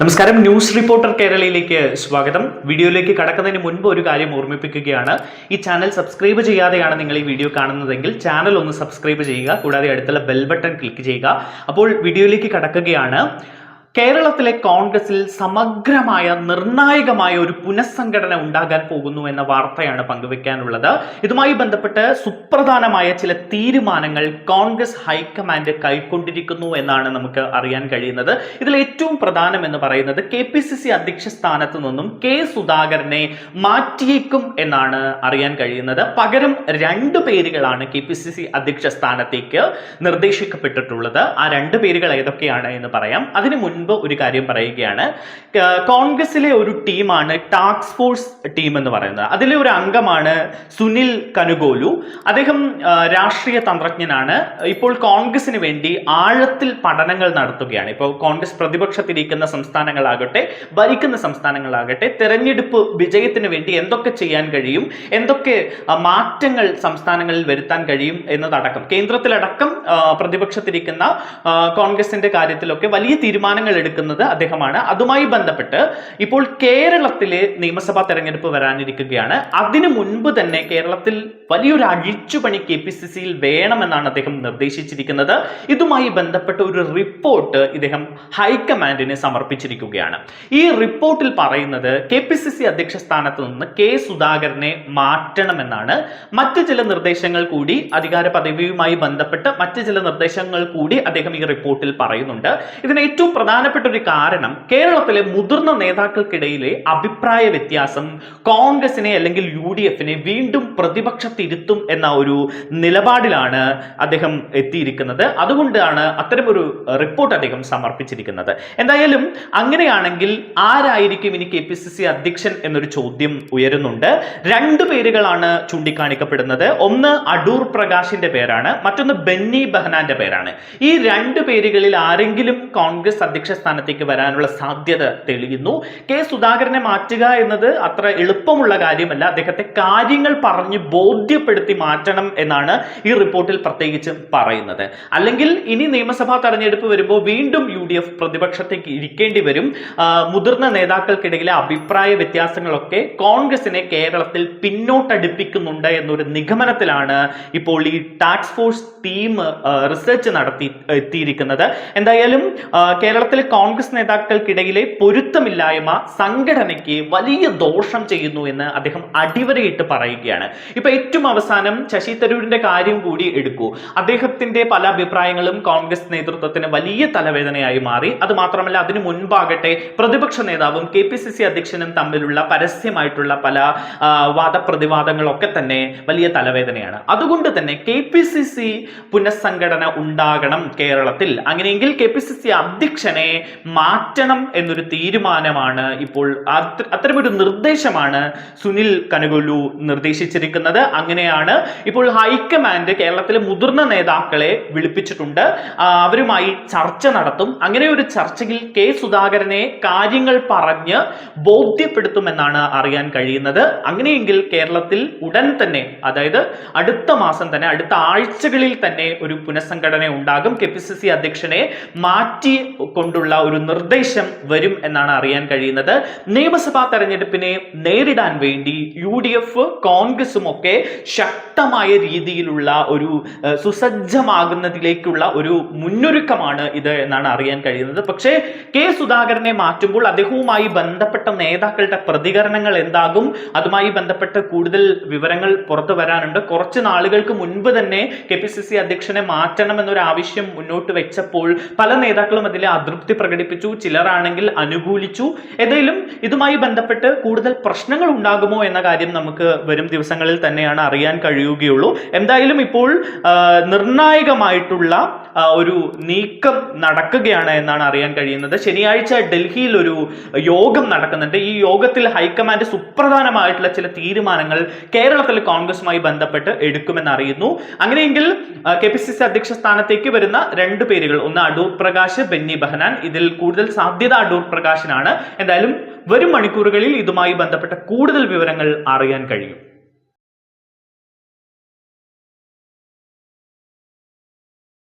നമസ്കാരം. News reporter കേരളയിലേക്ക് സ്വാഗതം. വീഡിയോയിലേക്ക് കടക്കുന്നതിന് മുൻപ് ഒരു കാര്യം ഓർമ്മിപ്പിക്കുകയാണ്. ഈ ചാനൽ സബ്സ്ക്രൈബ് ചെയ്യാതെയാണ് നിങ്ങൾ ഈ വീഡിയോ കാണുന്നതെങ്കിൽ ചാനൽ ഒന്ന് സബ്സ്ക്രൈബ് ചെയ്യുക. കൂടാതെ അടുത്തുള്ള ബെൽ ബട്ടൺ ക്ലിക്ക് ചെയ്യുക. അപ്പോൾ വീഡിയോയിലേക്ക് കടക്കുകയാണ്. കേരളത്തിലെ കോൺഗ്രസിൽ സമഗ്രമായ നിർണായകമായ ഒരു പുനഃസംഘടന ഉണ്ടാകാൻ പോകുന്നു എന്ന വാർത്തയാണ് പങ്കുവെക്കാനുള്ളത്. ഇതുമായി ബന്ധപ്പെട്ട് സുപ്രധാനമായ ചില തീരുമാനങ്ങൾ കോൺഗ്രസ് ഹൈക്കമാൻഡ് കൈക്കൊണ്ടിരിക്കുന്നു എന്നാണ് നമുക്ക് അറിയാൻ കഴിയുന്നത്. ഇതിൽ ഏറ്റവും പ്രധാനം എന്ന് പറയുന്നത് കെ പി സി സി അധ്യക്ഷ സ്ഥാനത്ത് നിന്നും കെ സുധാകരനെ മാറ്റിയേക്കും എന്നാണ് അറിയാൻ കഴിയുന്നത്. പകരം രണ്ട് പേരുകളാണ് കെ പി സി സി അധ്യക്ഷ സ്ഥാനത്തേക്ക് നിർദ്ദേശിക്കപ്പെട്ടിട്ടുള്ളത്. ആ രണ്ട് പേരുകൾ ഏതൊക്കെയാണ് എന്ന് പറയാം. അതിനു മുൻപ് ഒരു കാര്യം പറയുകയാണ്. കോൺഗ്രസിലെ ഒരു ടീമാണ് ടാസ്ക് ഫോഴ്സ് ടീം എന്ന് പറയുന്നത്. അതിലെ ഒരു അംഗമാണ് സുനിൽ കനുഗോലു. അദ്ദേഹം രാഷ്ട്രീയ തന്ത്രജ്ഞനാണ്. ഇപ്പോൾ കോൺഗ്രസിന് വേണ്ടി ആഴത്തിൽ പഠനങ്ങൾ നടത്തുകയാണ്. ഇപ്പോൾ കോൺഗ്രസ് പ്രതിപക്ഷത്തിരിക്കുന്ന സംസ്ഥാനങ്ങളാകട്ടെ ഭരിക്കുന്ന സംസ്ഥാനങ്ങളാകട്ടെ തെരഞ്ഞെടുപ്പ് വിജയത്തിന് വേണ്ടി എന്തൊക്കെ ചെയ്യാൻ കഴിയും എന്തൊക്കെ മാറ്റങ്ങൾ സംസ്ഥാനങ്ങളിൽ വരുത്താൻ കഴിയും എന്നതടക്കം. കേന്ദ്രത്തിലടക്കം പ്രതിപക്ഷത്തിരിക്കുന്ന കോൺഗ്രസിന്റെ കാര്യത്തിലൊക്കെ വലിയ തീരുമാനങ്ങൾ എടുക്കുന്നത് അദ്ദേഹമാണ്. അതുമായി ബന്ധപ്പെട്ട് ഇപ്പോൾ കേരളത്തിലെ നിയമസഭാ തെരഞ്ഞെടുപ്പ് വരാനിരിക്കുകയാണ്. അതിനു മുൻപ് തന്നെ കേരളത്തിൽ വലിയൊരു അഴിച്ചുപണി കെ പി സി സിയിൽ വേണമെന്നാണ് അദ്ദേഹം നിർദ്ദേശിച്ചിരിക്കുന്നത്. ഇതുമായി ബന്ധപ്പെട്ട ഒരു റിപ്പോർട്ട് ഇദ്ദേഹം ഹൈക്കമാൻഡിന് സമർപ്പിച്ചിരിക്കുകയാണ്. ഈ റിപ്പോർട്ടിൽ പറയുന്നത് കെ പി സി സി അധ്യക്ഷ സ്ഥാനത്ത് നിന്ന് കെ സുധാകരനെ മാറ്റണമെന്നാണ്. മറ്റ് ചില നിർദ്ദേശങ്ങൾ കൂടി അധികാര പദവിയുമായി ബന്ധപ്പെട്ട് മറ്റ് ചില നിർദ്ദേശങ്ങൾ കൂടി അദ്ദേഹം ഈ റിപ്പോർട്ടിൽ പറയുന്നുണ്ട്. ഇതിന് ഏറ്റവും പ്രധാനപ്പെട്ട ഒരു കാരണം കേരളത്തിലെ മുതിർന്ന നേതാക്കൾക്കിടയിലെ അഭിപ്രായ വ്യത്യാസം കോൺഗ്രസിനെ അല്ലെങ്കിൽ യു ഡി എഫിനെ വീണ്ടും പ്രതിപക്ഷത്തിരുത്തും എന്ന ഒരു നിലപാടിലാണ് അദ്ദേഹം എത്തിയിരിക്കുന്നത്. അതുകൊണ്ടാണ് അത്തരമൊരു റിപ്പോർട്ട് അദ്ദേഹം സമർപ്പിച്ചിരിക്കുന്നത്. എന്തായാലും അങ്ങനെയാണെങ്കിൽ ആരായിരിക്കും ഇനി കെ പി സി സി അധ്യക്ഷൻ എന്നൊരു ചോദ്യം ഉയരുന്നുണ്ട്. രണ്ട് പേരുകളാണ് ചൂണ്ടിക്കാണിക്കപ്പെടുന്നത്. ഒന്ന് അടൂർ പ്രകാശിന്റെ പേരാണ് മറ്റൊന്ന് ബെന്നി ബഹനാന്റെ പേരാണ്. ഈ രണ്ട് പേരുകളിൽ ആരെങ്കിലും കോൺഗ്രസ് അധ്യക്ഷ സ്ഥാനത്തേക്ക് വരാനുള്ള സാധ്യത തെളിയുന്നു. കെ സുധാകരനെ മാറ്റുക എന്നത് അത്ര എളുപ്പമുള്ള കാര്യമല്ല. അദ്ദേഹത്തെ കാര്യങ്ങൾ പറഞ്ഞ് ബോധ്യപ്പെടുത്തി മാറ്റണം എന്നാണ് ഈ റിപ്പോർട്ടിൽ പ്രത്യേകിച്ചും പറയുന്നത്. അല്ലെങ്കിൽ ഇനി നിയമസഭാ തെരഞ്ഞെടുപ്പ് വരുമ്പോൾ വീണ്ടും യു ഡി എഫ് പ്രതിപക്ഷത്തേക്ക് ഇരിക്കേണ്ടി വരും. മുതിർന്ന നേതാക്കൾക്കിടയിലെ അഭിപ്രായ വ്യത്യാസങ്ങളൊക്കെ കോൺഗ്രസിനെ കേരളത്തിൽ പിന്നോട്ടടുപ്പിക്കുന്നുണ്ട് എന്നൊരു നിഗമനത്തിലാണ് ഇപ്പോൾ ഈ ടാക്സ് ഫോഴ്സ് ടീം റിസർച്ച് നടത്തി എത്തിയിരിക്കുന്നത്. എന്തായാലും കേരളത്തിലെ കോൺഗ്രസ് നേതാക്കൾക്കിടയിലെ പൊരുത്തമില്ലായ്മ സംഘടനയ്ക്ക് വലിയ ദോഷം ചെയ്യുന്നു എന്ന് അദ്ദേഹം അടിവരയിട്ട് പറയുകയാണ്. ഇപ്പൊ ഏറ്റവും അവസാനം ശശി തരൂരിന്റെ കാര്യം കൂടി എടുക്കൂ. അദ്ദേഹത്തിന്റെ പല അഭിപ്രായങ്ങളും കോൺഗ്രസ് നേതൃത്വത്തിന് വലിയ തലവേദനയായി മാറി. അത് മാത്രമല്ല അതിനു മുൻപാകട്ടെ പ്രതിപക്ഷ നേതാവും കെ പി സി സി അധ്യക്ഷനും തമ്മിലുള്ള പരസ്യമായിട്ടുള്ള പല വാദപ്രതിവാദങ്ങളൊക്കെ തന്നെ വലിയ തലവേദനയാണ്. അതുകൊണ്ട് തന്നെ കെ പി സി സി പുനഃസംഘടന ഉണ്ടാകണം കേരളത്തിൽ. അങ്ങനെയെങ്കിൽ കെ പി സി സി അധ്യക്ഷനെ മാറ്റണം എന്നൊരു തീരുമാനമാണ് ഇപ്പോൾ അത്തരമൊരു നിർദ്ദേശമാണ് സുനിൽ കനകുലു നിർദ്ദേശിച്ചിരിക്കുന്നത്. അങ്ങനെയാണ്. ഇപ്പോൾ ഹൈക്കമാൻഡ് കേരളത്തിലെ മുതിർന്ന നേതാക്കളെ വിളിപ്പിച്ചിട്ടുണ്ട്. അവരുമായി ചർച്ച നടത്തും. അങ്ങനെ ഒരു ചർച്ചയിൽ കെ സുധാകരനെ കാര്യങ്ങൾ പറഞ്ഞ് ബോധ്യപ്പെടുത്തുമെന്നാണ് അറിയാൻ കഴിയുന്നത്. അങ്ങനെയെങ്കിൽ കേരളത്തിൽ ഉടൻ തന്നെ അതായത് അടുത്ത മാസം തന്നെ അടുത്ത ആഴ്ചകളിൽ തന്നെ ഒരു പുനഃസംഘടന ഉണ്ടാകും. കെ പി സി സി അധ്യക്ഷനെ മാറ്റി കൊണ്ടുള്ള ഒരു നിർദ്ദേശം വരും എന്നാണ് അറിയാൻ കഴിയുന്നത്. നിയമസഭാ തെരഞ്ഞെടുപ്പിനെ നേരിടാൻ വേണ്ടി യു ഡി എഫ് കോൺഗ്രസും ഒക്കെ ശക്തമായ രീതിയിലുള്ള ഒരു സുസജ്ജമാകുന്നതിലേക്കുള്ള ഒരു മുന്നൊരുക്കമാണ് ഇത് എന്നാണ് അറിയാൻ കഴിയുന്നത്. പക്ഷേ കെ സുധാകരനെ മാറ്റുമ്പോൾ അദ്ദേഹവുമായി ബന്ധപ്പെട്ട നേതാക്കളുടെ പ്രതികരണങ്ങൾ എന്താകും? അതുമായി ബന്ധപ്പെട്ട് കൂടുതൽ വിവരങ്ങൾ പുറത്തു വരാനുണ്ട്. കുറച്ച് നാളുകൾക്ക് മുൻപ് തന്നെ കെ പി സി സി അധ്യക്ഷനെ മാറ്റണം എന്നൊരു ആവശ്യം മുന്നോട്ട് വെച്ചപ്പോൾ പല നേതാക്കളും അതിലെ അതൃപ്തി പ്രകടിപ്പിച്ചു ചിലരാണെങ്കിൽ അനുകൂലിച്ചു. ഏതായാലും ഇതുമായി ബന്ധപ്പെട്ട് കൂടുതൽ പ്രശ്നങ്ങൾ ഉണ്ടാകുമോ എന്ന കാര്യം നമുക്ക് വരും ദിവസങ്ങളിൽ തന്നെയാണ് അറിയാൻ കഴിയുകയുള്ളൂ. എന്തായാലും ഇപ്പോൾ നിർണായകമായിട്ടുള്ള ഒരു നീക്കം നടക്കുകയാണ് എന്നാണ് അറിയാൻ കഴിയുന്നത്. ശനിയാഴ്ച ഡൽഹിയിൽ ഒരു യോഗം നടക്കുന്നുണ്ട്. ഈ യോഗത്തിൽ ഹൈക്കമാൻഡ് സുപ്രധാനമായിട്ടുള്ള ചില തീരുമാനങ്ങൾ കേരളത്തിൽ കോൺഗ്രസുമായി ബന്ധപ്പെട്ട് എടുക്കുമെന്ന് അറിയുന്നു. അങ്ങനെയെങ്കിൽ കെ പി സി സി അധ്യക്ഷ സ്ഥാനത്തേക്ക് വരുന്ന രണ്ട് പേരുകൾ. ഒന്ന് അടൂർ പ്രകാശ് ബെന്നി ബഹനാൻ. ഇതിൽ കൂടുതൽ സാധ്യത അടൂർ പ്രകാശിനാണ്. എന്തായാലും വരും മണിക്കൂറുകളിൽ ഇതുമായി ബന്ധപ്പെട്ട കൂടുതൽ വിവരങ്ങൾ അറിയാൻ കഴിയും.